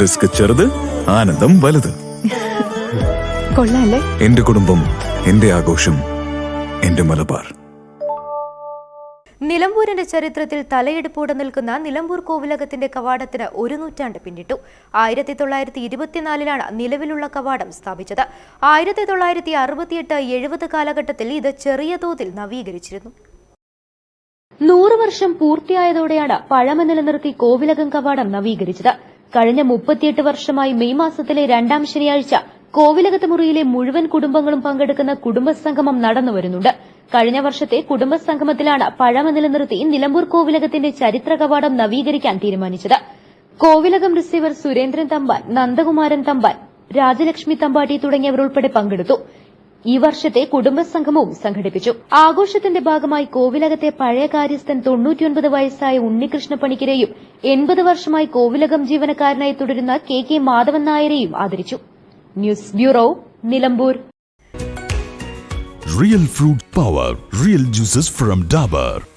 Risk ചെറുത് ആനന്ദം വലുത്. കൊള്ളാല്ലേ? എന്റെ കുടുംബം എന്റെ ആഘോഷം എന്റെ മലബാർ. നിലമ്പൂരിന്റെ ചരിത്രത്തിൽ തലയെടുപ്പോടെ നിൽക്കുന്ന നിലമ്പൂർ കോവിലകത്തിന്റെ കവാടത്തിന് ഒരു നൂറ്റാണ്ട് പിന്നിട്ടു. ആയിരത്തി തൊള്ളായിരത്തി ഇരുപത്തിനാലിലാണ് നിലവിലുള്ള കവാടം സ്ഥാപിച്ചത്. ആയിരത്തി തൊള്ളായിരത്തി അറുപത്തിയെട്ട് എഴുപത് കാലഘട്ടത്തിൽ ഇത് ചെറിയ തോതിൽ നവീകരിച്ചിരുന്നു. നൂറ് വർഷം പൂർത്തിയായതോടെയാണ് പഴമ നിലനിർത്തി കോവിലകം കവാടം നവീകരിച്ചത്. കഴിഞ്ഞ മുപ്പത്തിയെട്ട് വർഷമായി മെയ് മാസത്തിലെ രണ്ടാം ശനിയാഴ്ച കോവിലകത്ത് മുറിയിലെ മുഴുവൻ കുടുംബങ്ങളും പങ്കെടുക്കുന്ന കുടുംബസംഗമം നടന്നുവരുന്നുണ്ട് കഴിഞ്ഞ വർഷത്തെ കുടുംബസംഗമത്തിലാണ് പഴമ നിലനിർത്തി നിലമ്പൂർ കോവിലകത്തിന്റെ ചരിത്ര കവാടം നവീകരിക്കാൻ തീരുമാനിച്ചത്. കോവിലകം റിസീവർ സുരേന്ദ്രൻ തമ്പാൻ നന്ദകുമാരൻ തമ്പാൻ രാജലക്ഷ്മി തമ്പാട്ടി തുടങ്ങിയവർ ഉൾപ്പെടെ പങ്കെടുത്തു. ഈ വർഷത്തെ കുടുംബസംഗമവും സംഘടിപ്പിച്ചു. ആഘോഷത്തിന്റെ ഭാഗമായി കോവിലകത്തെ പഴയ കാര്യസ്ഥൻ തൊണ്ണൂറ്റിയൊൻപത് വയസ്സായ ഉണ്ണികൃഷ്ണ പണിക്കരെയും എൺപത് വർഷമായി കോവിലകം ജീവനക്കാരനായി തുടരുന്ന കെ കെ മാധവൻ നായരെയും ആദരിച്ചു. News bureau Nilambur. Real fruit power real juices from Dabur.